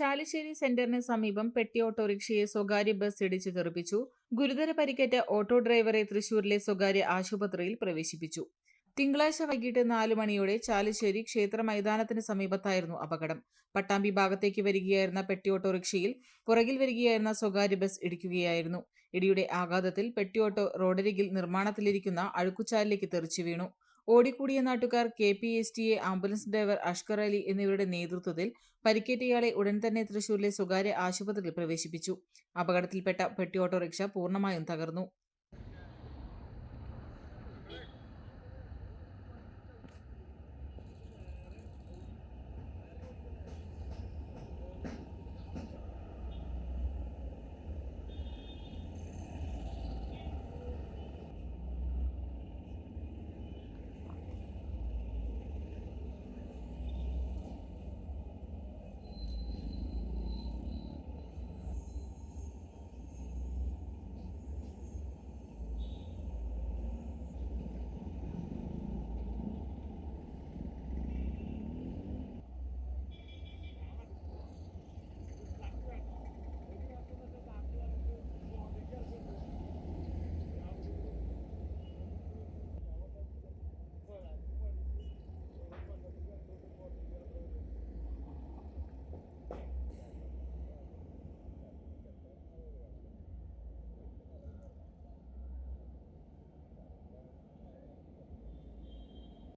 ചാലിശ്ശേരി സെന്ററിന് സമീപം പെട്ടി ഓട്ടോറിക്ഷയെ സ്വകാര്യ ബസ് ഇടിച്ചു തെറിപ്പിച്ചു. ഗുരുതര പരിക്കേറ്റ ഓട്ടോ ഡ്രൈവറെ തൃശൂരിലെ സ്വകാര്യ ആശുപത്രിയിൽ പ്രവേശിപ്പിച്ചു. തിങ്കളാഴ്ച വൈകിട്ട് നാലു മണിയോടെ ചാലിശ്ശേരി ക്ഷേത്ര മൈതാനത്തിന് സമീപത്തായിരുന്നു അപകടം. പട്ടാമ്പി ഭാഗത്തേക്ക് വരികയായിരുന്ന പെട്ടി ഓട്ടോറിക്ഷയിൽ പുറകിൽ വരികയായിരുന്ന സ്വകാര്യ ബസ് ഇടിക്കുകയായിരുന്നു. ഇടിയുടെ ആഘാതത്തിൽ പെട്ടി ഓട്ടോ റോഡരികിൽ നിർമ്മാണത്തിലിരിക്കുന്ന അഴുക്കുചാലിലേക്ക് തെറിച്ചു വീണു. ഓടിക്കൂടിയ നാട്ടുകാർ K P S T A ambulance driver Ashkar Ali എന്നിവരുടെ നേതൃത്വത്തിൽ പരിക്കേറ്റയാളെ ഉടൻ തന്നെ തൃശൂരിലെ സ്വകാര്യ ആശുപത്രിയിൽ പ്രവേശിപ്പിച്ചു. അപകടത്തിൽപ്പെട്ട പെട്ടി ഓട്ടോറിക്ഷ പൂർണമായും തകർന്നു.